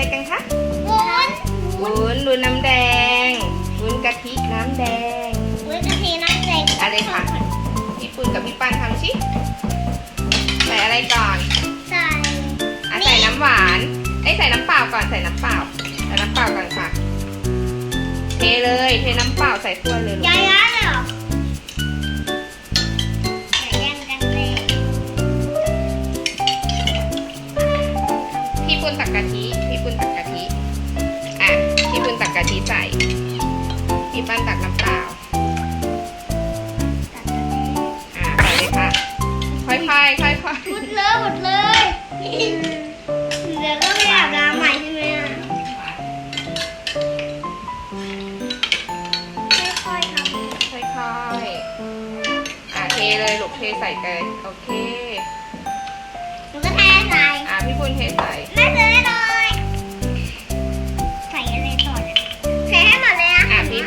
อะไรกันคะวุ้นวุ้นวุ้นน้ำแดงวุ้นกะทิน้ำแดงวุ้นกะทิน้ำแดงอะไรคะพี่ปุณกับพี่ปันทำชิใส่อะไรก่อนใส่อะใส่น้ำหวานไอ้ยใส่น้ำเปล่าก่อนใส่น้ำเปล่าใส่น้ำเปล่าก่อนค่ะเทเลยเทน้ำเปล่าใส่ถ้วยเลยลูกยายาเลยเหรอ เลยโอเคหนูก็เทใส่อ่าพี่ปุณเทใส่แม่เทเลยใส่อะไรต่อเนี่ยเทให้หมดเลยนะอ่าพี่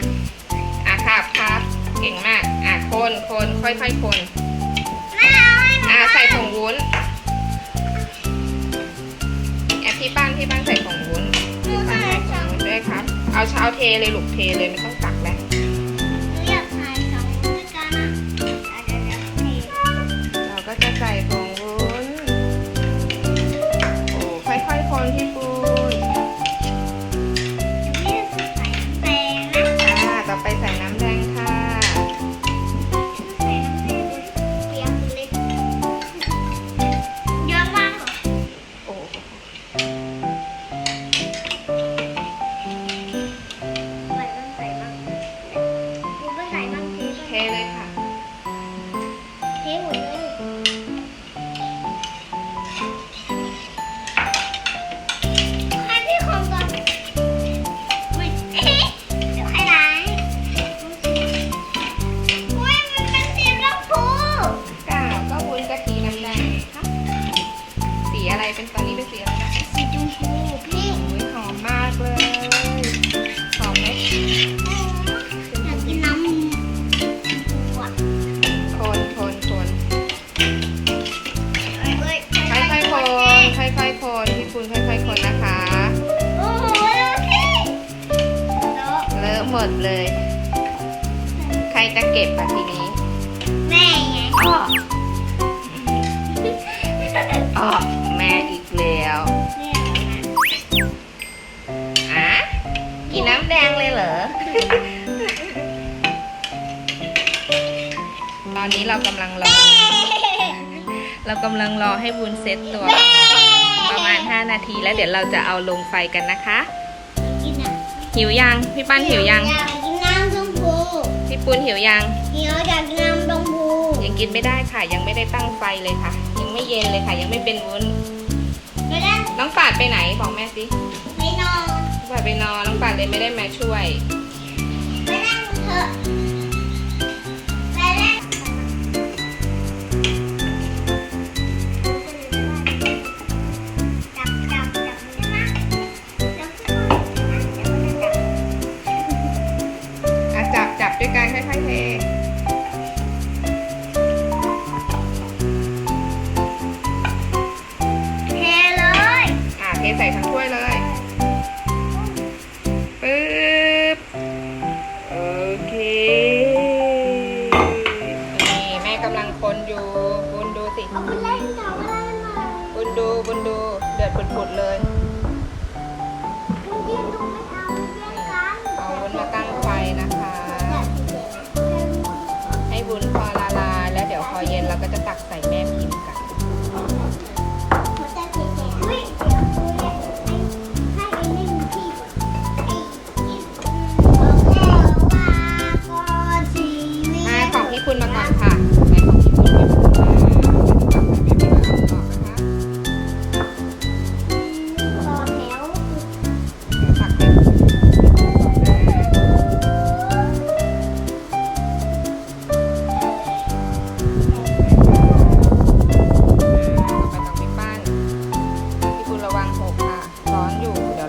อ่าครับครับเก่งมากอ่าคนคนค่อยๆคนแม่เอาให้หนูอ่าใส่ผงวุ้นอะพี่ป้านพี่ป้านใส่ผงวุ้นหนูใส่สองด้วยครับ เอาเช้าเทเลยลูกเทเลยไม่ต้อง เทเทบ้างเลยค่ะ ดเลย ใครจะเก็บอะทีนี้แม่ไงอ๋ออ๋อแม่อีกแล้วเนี่ยนะอะกินน้ำแดงเลยเหรอ ตอนนี้เรากำลังรอ เรากำลังรอให้วุ้นเซ็ตตัว ประมาณ 5 นาทีแล้วเดี๋ยวเราจะเอาลงไฟกันนะคะกินอะ หิวยังพี่ปั้นหิวยังอยากกินน้ำชมพูพี่ปุ้นหิวยังหิวอยากกินน้ำชมพูยังกินไม่ได้ค่ะ ยังไม่ได้ตั้งไฟเลยค่ะ ยังไม่เย็นเลยค่ะ ยังไม่เป็นวุ้นไม่ได้น้องปาดไปไหนบอกแม่สิไม่นอนน้องปาดไปนอนน้องปาดเลยไม่ได้มาช่วยไม่ได้เถอะ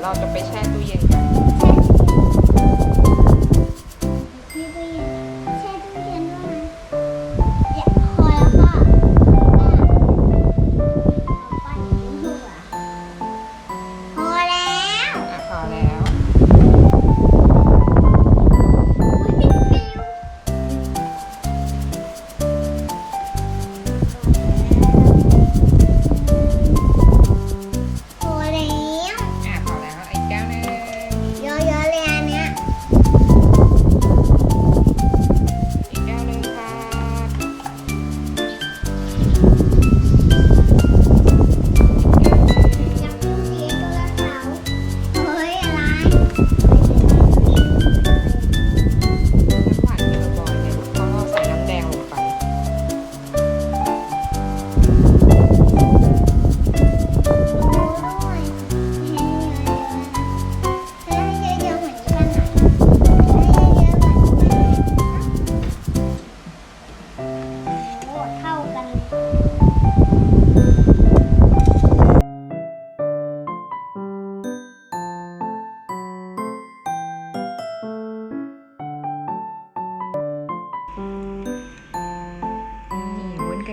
เราจะไปแช่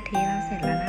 เทิเราเสร็จแล้ว